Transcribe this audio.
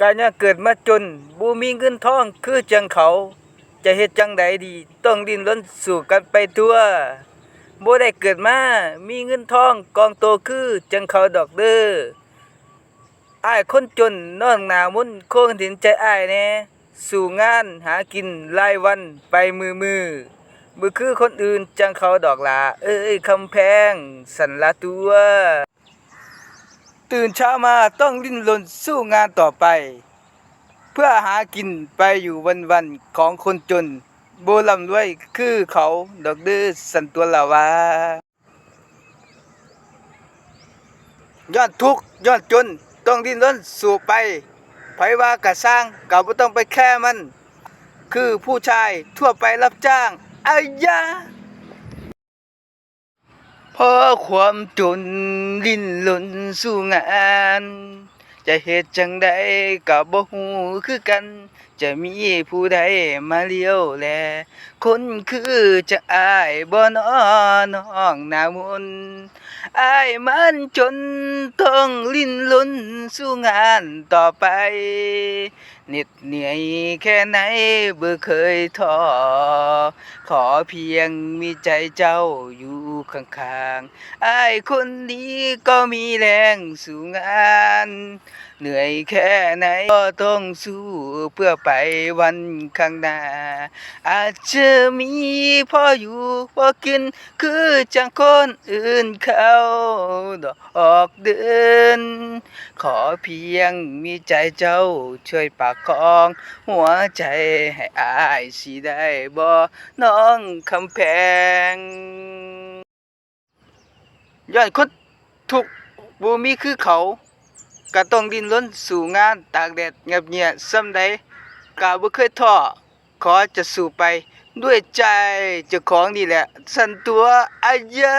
การยังเกิดมาจนบ่มีเงินทองคือจังเขา จะเฮ็ดจังใดดี ต้องดิ้นรนสู้กันไปทั่วบ่ได้เกิดมามีเงินทองกองโตคือจังเขาดอกเด้ออ้ายคนจนนอนหนามุนโคงเห็นใจอ้ายแน่สู่งานหากินรายวันไปมือมือๆบ่คือคนอื่นจังเขาดอกลาเอ้ยคำแพงสันละตัว ตื่นเช้ามาต้องดิ้นรนสู้งานต่อไป เพื่อหากินไปอยู่วันๆของคนจน โบลำรวยคือเขาดอกเดือสันตัวละวายอดทุกยอดจนต้องดิ้นรนสู่ไปไผว่ากะสร้างก็บ่ต้องไปแค่มัน คือผู้ชายทั่วไปรับจ้างอายา เพราะความจนลิ้นหล่นสู้งาน จะเหตุจังใดก็บบ่หูคือกัน จะมีผู้ใดมาเลี้ยวแล คนคือจะอายบ่นอน้องหน้ามนอายมันจนต้องลิ้นล่นสู่งานต่อไปเหน็ดเหนื่อยแค่ไหนบ่เคยท้อขอเพียงมีใจเจ้าอยู่ข้างๆอายคนนี้ก็มีแรงสู่งาน เหนื่อยแค่ไหนก็ต้องสู้เพื่อไปวันข้างหน้า อาจจะมีพ่ออยู่พอกินคือจังคนอื่นเขาดอกเดิน ขอเพียงมีใจเจ้าช่วยปากคอง หัวใจให้อายสิได้บ่น้องคำแพงยอนคนทุกบ่มีคือเขา ก็ต้องดิ้นรนสู่งานตากแดดเงียบเงียซ้ำใดกาบ่เคยท้อขอจะสู่ไปด้วยใจเจ้าของนี่แหละ สันตัวอายะ